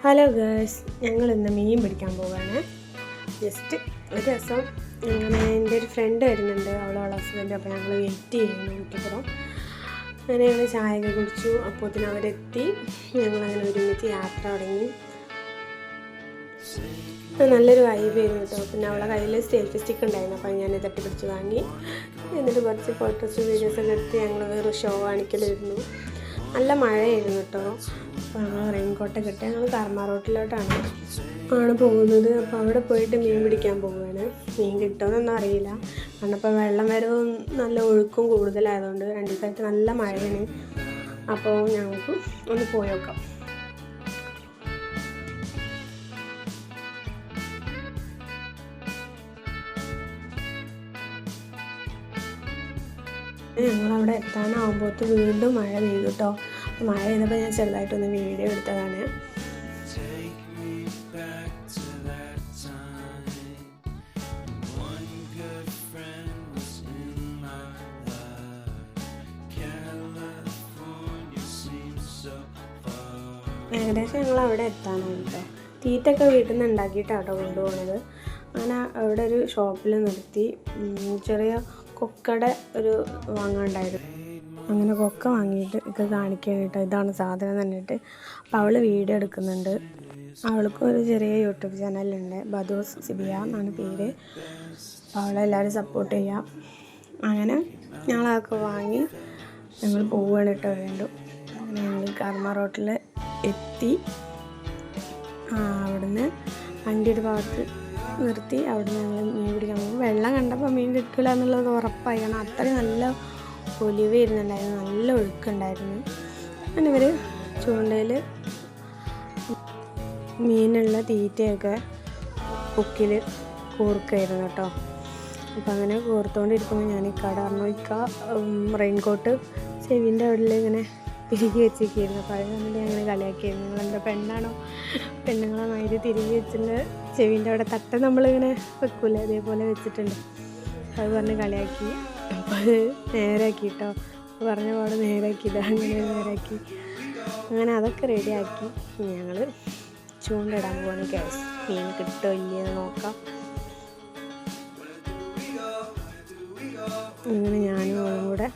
Hello girls ഞങ്ങൾ ഇന്ന് മീൻ പിടിക്കാൻ പോവുകയാണ് ജസ്റ്റ് ഒരു ദിവസം അങ്ങനെ എന്റെ ഒരു ഫ്രണ്ട് വരുന്നുണ്ട്. അവളെ അവളെ ഹസ്ബൻഡ് അപ്പോൾ ഞങ്ങൾ വെയിറ്റ് ചെയ്യുന്നു വീട്ടിപ്പുറം അങ്ങനെ ഞങ്ങൾ ചായയൊക്കെ കുടിച്ചു. അപ്പോത്തിന് അവരെത്തി. ഞങ്ങളങ്ങനെ ഒരുമിച്ച് യാത്ര തുടങ്ങി. നല്ലൊരു വൈബ് ആയിരുന്നു കേട്ടോ. പിന്നെ അവളെ കയ്യിൽ സെൽഫി സ്റ്റിക്ക് ഉണ്ടായിരുന്നു. അപ്പോൾ ഞാൻ തട്ടി പിടിച്ച് വാങ്ങി. എന്നിട്ട് കുറച്ച് ഫോട്ടോസും വീഡിയോസൊക്കെ എടുത്ത് ഞങ്ങൾ വേറെ ഷോ കാണിക്കലായിരുന്നു നല്ല മഴയായിരുന്നു കേട്ടോ. അപ്പോൾ ഞങ്ങൾ റെയിൻകോട്ടൊക്കെ ഇട്ട് ഞങ്ങൾ കർമ്മ റോട്ടിലോട്ടാണ് ആണ് പോകുന്നത്. അപ്പോൾ അവിടെ പോയിട്ട് മീൻ പിടിക്കാൻ പോവുകയാണ്. മീൻ കിട്ടുമെന്നൊന്നും അറിയില്ല. കാരണം ഇപ്പോൾ വെള്ളം വരവും നല്ല ഒഴുക്കും കൂടുതലായതുകൊണ്ട് രണ്ട് ദിവസമായിട്ട് നല്ല മഴയാണ്. അപ്പോൾ ഞങ്ങൾക്ക് ഒന്ന് പോയി നോക്കാം. ഞങ്ങളവിടെ എത്താനാവുമ്പോഴത്ത് വീണ്ടും മഴ പെയ്തു കേട്ടോ മഴ പെയ്തപ്പോൾ ഞാൻ ചെറുതായിട്ടൊന്ന് വീഡിയോ എടുത്തതാണ്. ഏകദേശം ഞങ്ങൾ അവിടെ എത്താനായി കേട്ടോ തീറ്റൊക്കെ വീട്ടിൽ നിന്ന് ഉണ്ടാക്കിയിട്ടാട്ടോ കൊണ്ടുപോകുന്നത് അങ്ങനെ അവിടെ ഒരു ഷോപ്പിൽ നിർത്തി. ചെറിയ കൊക്കയുടെ ഒരു വാങ്ങാണ്ടായിരുന്നു അങ്ങനെ കൊക്ക വാങ്ങിയിട്ട് ഇത് കാണിക്കാൻ കേട്ടോ ഇതാണ് സാധനം തന്നിട്ട്. അപ്പോൾ അവൾ വീഡിയോ എടുക്കുന്നുണ്ട്. അവൾക്കും ഒരു ചെറിയ യൂട്യൂബ് ചാനലുണ്ട്. ബദോസ് സിബിയ എന്നാണ് പേര്. അപ്പോൾ അവളെല്ലാവരും സപ്പോർട്ട് ചെയ്യാം. അങ്ങനെ ഞങ്ങളതൊക്കെ വാങ്ങി ഞങ്ങൾ പോവുകയാണ് കേട്ടോ വീണ്ടും. അങ്ങനെ ഞങ്ങൾ കർമ്മ റോട്ടിൽ എത്തി. അവിടുന്ന് വണ്ടിയുടെ ഭാഗത്ത് നിർത്തി അവിടെ ഞങ്ങൾ മീൻ പിടിക്കാൻ പോകും വെള്ളം കണ്ടപ്പോൾ മീൻ കിട്ടില്ല എന്നുള്ളത് ഉറപ്പായി. കാരണം അത്രയും നല്ല ഒലിവ് വരുന്നുണ്ടായിരുന്നു നല്ല ഒഴുക്കുണ്ടായിരുന്നു. അങ്ങനെ ഇവർ ചൂണ്ടയിൽ മീനുള്ള തീറ്റയൊക്കെ കുക്കിൽ കൂർക്കായിരുന്നു കേട്ടോ. അപ്പം അങ്ങനെ കോർത്തുകൊണ്ടിരിക്കുമ്പോൾ ഞാൻ ഈ ഇക്കാട് പറഞ്ഞു ഇക്ക റെയിൻകോട്ട് ചെവിന്റെ അവിടെ ഇങ്ങനെ തിരികെ വെച്ചിരിക്കുന്നു അപ്പോൾ അത് കണ്ടിട്ട് അങ്ങനെ കളിയാക്കിയിരുന്നു. നിങ്ങളെന്താ പെണ്ണാണോ? പെണ്ണുങ്ങളെ മാതിരി തിരികെ വെച്ചിട്ട് ചെവിന്റെ അവിടെ തട്ട നമ്മളിങ്ങനെ വെക്കൂലേ? അതേപോലെ വെച്ചിട്ടുണ്ട്. അത് പറഞ്ഞ് കളിയാക്കി. അപ്പോൾ അത് നേരാക്കി കേട്ടോ പറഞ്ഞ പാട് ഇതാ അങ്ങനെ നേരാക്കി അങ്ങനെ അതൊക്കെ റെഡിയാക്കി ഞങ്ങൾ ചൂണ്ടിടാൻ പോവാണ് ഗ്യാസ് മീൻ കിട്ടോ ഇല്ലയെന്ന് നോക്കാം. അങ്ങനെ ഞാനും അവളും കൂടെ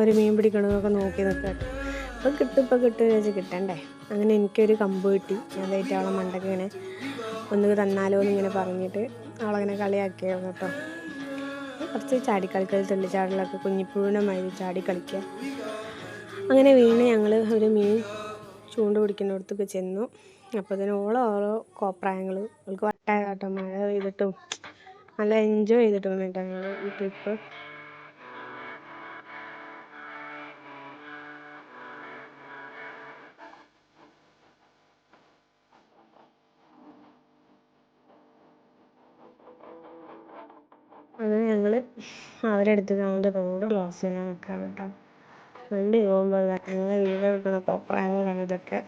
ഒരു മീൻ പിടിക്കണമെന്നൊക്കെ നോക്കി നിൽക്കട്ടെ ഇപ്പം കിട്ടും ഇപ്പം കിട്ടുമെന്ന് വെച്ച് കിട്ടണ്ടേ? അങ്ങനെ എനിക്കൊരു കമ്പ് കിട്ടി. അതായിട്ട് അവളെ മണ്ടൊക്കെ ഇങ്ങനെ ഒന്ന് തന്നാലോ എന്നിങ്ങനെ പറഞ്ഞിട്ട് അവളങ്ങനെ കളിയാക്കിയായിരുന്നു കേട്ടോ. കുറച്ച് ചാടിക്കളിക്കൽ തുള്ളിച്ചാടലൊക്കെ കുഞ്ഞിപ്പുഴുവിനെ മാതിരി ചാടി കളിക്കുക അങ്ങനെ വീണ് ഞങ്ങൾ ഒരു മീൻ ചൂണ്ട പിടിക്കുന്നിടത്തൊക്കെ ചെന്നു. അപ്പോൾ അതിന് ഓളോ ഓരോ കോപ്രായങ്ങൾ അവൾക്ക് വട്ടായ മഴ പെയ്തിട്ടും നല്ല എൻജോയ് ചെയ്തിട്ടും കേട്ടോ ഞങ്ങൾ ഈ ട്രിപ്പ് അവരെടുത്ത് കൊണ്ട് റോഡ് ക്ലോസ് ചെയ്യാൻ നിൽക്കുകയാണ് കേട്ടോ. വണ്ടി പോകുമ്പോൾ ഞങ്ങൾ വീട് കിട്ടുന്ന കോപ്രായങ്ങളാണ് ഇതൊക്കെ.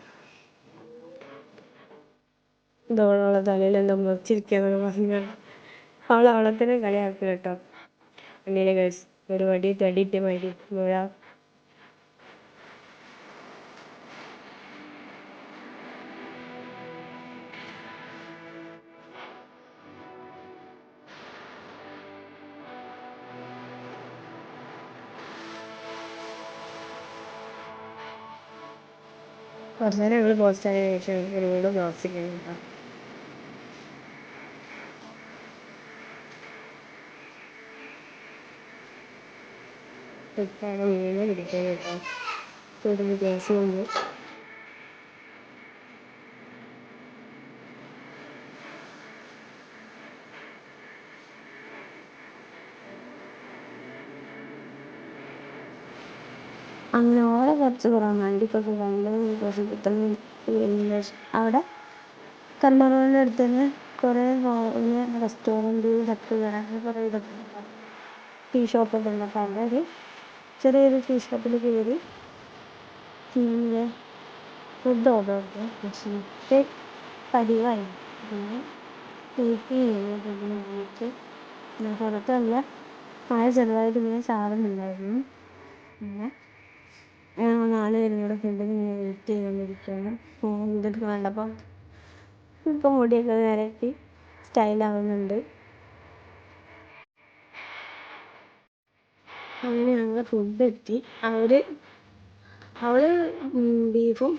ഇതോടുള്ള തലയിൽ എന്തോ മുറിച്ചിരിക്കുകയെന്നൊക്കെ പറഞ്ഞാൽ അവൾ അവളെ തന്നെ കളിയാക്കും കേട്ടോ. അങ്ങനെ ഒരു വടി തടിയിട്ട് മതി മുഴ കുറച്ച് നേരം ഞങ്ങൾ പോസ്റ്റായതിനു ശേഷം ക്രോസ് ചെയ്യുന്നു കേട്ടോ ഇപ്പോഴാണ് വീണ്ടും പിടിക്കാൻ കേട്ടോ. തുടങ്ങി ഗ്യാസ് വന്നു അങ്ങനെ ഓരോ കുറച്ച് കുറവാണ്. കണ്ട് കുറച്ച് കുത്തനെ അവിടെ കർമ്മറോഡിന്റെ അടുത്ത് തന്നെ കുറേ റെസ്റ്റോറന്റ് തട്ടുകട അങ്ങനെ കുറേ ഇതൊക്കെ ഉണ്ട്. ടീ ഷോപ്പൊക്കെ ഉണ്ട്. അപ്പോൾ അവിടെ ഒരു ചെറിയൊരു ടീ ഷോപ്പിൽ കയറി പിന്നെ ഫുഡ് ഓർഡർ ചെയ്തു. പക്ഷേ പതിവായി. പിന്നെ വെയിറ്റ് ചെയ്തിട്ട് പിന്നെ മഴ ചെറുതായിട്ട് ഇങ്ങനെ ചാറുന്നുണ്ടായിരുന്നു. പിന്നെ ഞങ്ങൾ നാല് പേരും കൂടെ ഫുഡിന് വെയിറ്റ് ചെയ്തുകൊണ്ടിരിക്കുകയാണ് ഇതൊക്കെ കണ്ടപ്പോൾ ഇപ്പം മുടിയൊക്കെ നിരത്തി സ്റ്റൈലാവുന്നുണ്ട് അങ്ങനെ ഞങ്ങൾ ഫുഡ് എത്തി. അവർ അവൾ ബീഫും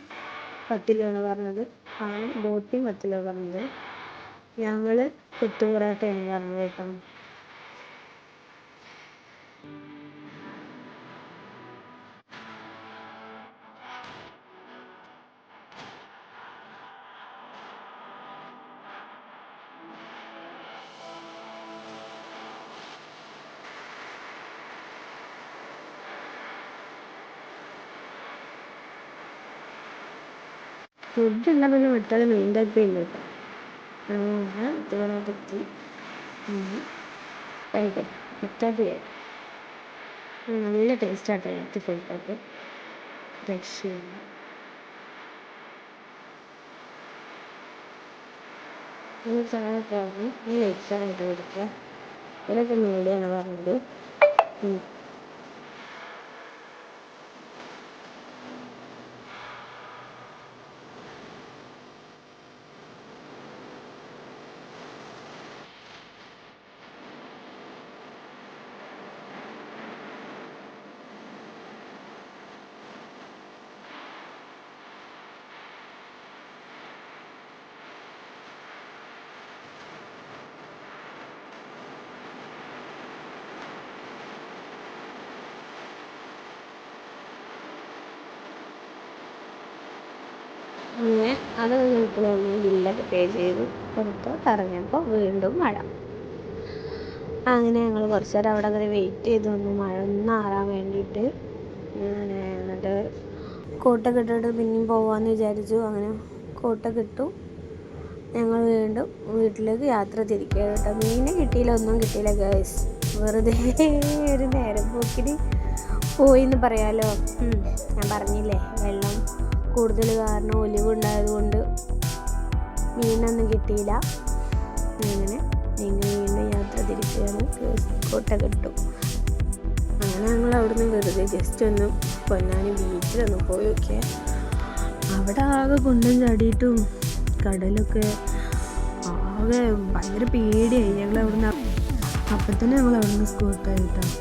പത്തിലാണ് പറഞ്ഞത്. അവൻ ബോട്ടിയും പത്തിലാണ് പറഞ്ഞത്. ഞങ്ങൾ കൊത്തു പൊറോട്ടയാണ് പറഞ്ഞത് കേട്ടോ. ഫുഡ് ഉള്ള പിന്നെ വിട്ടത് മീൻ തപ്പില്ല കേട്ടോ അങ്ങനെ തിരുവനന്തപുരത്തെത്തി കഴിക്കട്ടെ ഇഷ്ടമായിട്ട് നല്ല ടേസ്റ്റാട്ടോ എനിക്ക് ഫുഡൊക്കെ രക്ഷയില്ല. ഈ സാധനമൊക്കെ ആകുമ്പോൾ ഈ എക്സായിട്ട് കൊടുക്കുക. ഇതൊക്കെ മീഡിയാണ് പറഞ്ഞത് ഉം. അങ്ങനെ അത് നമ്മൾ ബില്ലൊക്കെ പേ ചെയ്ത് കൊടുത്ത് ഇറങ്ങിയപ്പോൾ വീണ്ടും മഴ. അങ്ങനെ ഞങ്ങൾ കുറച്ച് നേരം അവിടെ അങ്ങനെ വെയിറ്റ് ചെയ്തു വന്നു. മഴ ഒന്ന് ആറാൻ വേണ്ടിയിട്ട്. അങ്ങനെ എന്നിട്ട് കോട്ടൊക്കെ ഇട്ടിട്ട് പിന്നെയും പോവാമെന്ന് വിചാരിച്ചു. അങ്ങനെ കോട്ടൊക്കെ ഇട്ടു ഞങ്ങൾ വീണ്ടും വീട്ടിലേക്ക് യാത്ര തിരിക്കുക കേട്ടോ. മീനെ കിട്ടിയില്ല ഒന്നും കിട്ടിയില്ല ഗേൾസ് വെറുതെ ഒരു നേരം പോക്കിന് പോയി എന്ന് പറയാലോ ഞാൻ പറഞ്ഞില്ലേ? വെള്ളം കൂടുതൽ കാരണം ഒലിവ് കൊണ്ട് മീനൊന്നും കിട്ടിയില്ല. അങ്ങനെ ഞങ്ങൾ വീണ്ടും യാത്ര തിരിക്കുകയാണ് കോട്ട കിട്ടും അങ്ങനെ ഞങ്ങൾ അവിടുന്ന് വെറുതെ ജസ്റ്റ് ഒന്ന് പൊന്നാനി ബീച്ചിലൊന്ന് പോയി ഒക്കെ അവിടെ ആകെ കുണ്ടും ചാടിയിട്ടും കടലൊക്കെ ആകെ ഭയങ്കര പേടിയായി ഞങ്ങൾ അവിടുന്ന്. അപ്പം തന്നെ ഞങ്ങൾ അവിടുന്ന് സ്കൂട്ടായിട്ടാണ്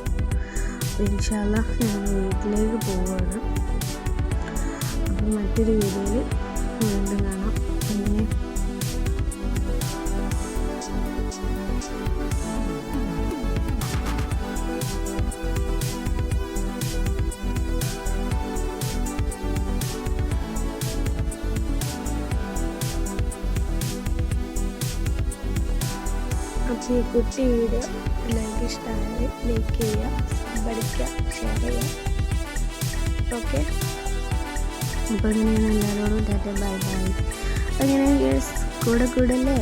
കേട്ടോ ഇൻഷാല്ല ഞങ്ങൾ വീട്ടിലേക്ക് പോവുകയാണ് മറ്റൊരു വീഡിയോയിൽ വീണ്ടും കാണാം. പിന്നെ അപ്പോൾ ഈ കുട്ടി വീഡിയോ എല്ലാവർക്കും ഇഷ്ടമായാൽ ലൈക്ക് ചെയ്യുക പഠിക്കുക ഷെയർ ചെയ്യുക. ഓക്കെ? അപ്പോൾ അങ്ങനെയാണ് എല്ലാവരോടും ടാറ്റ ബൈ ബൈ അങ്ങനെ കൂടെ കൂടല്ലേ?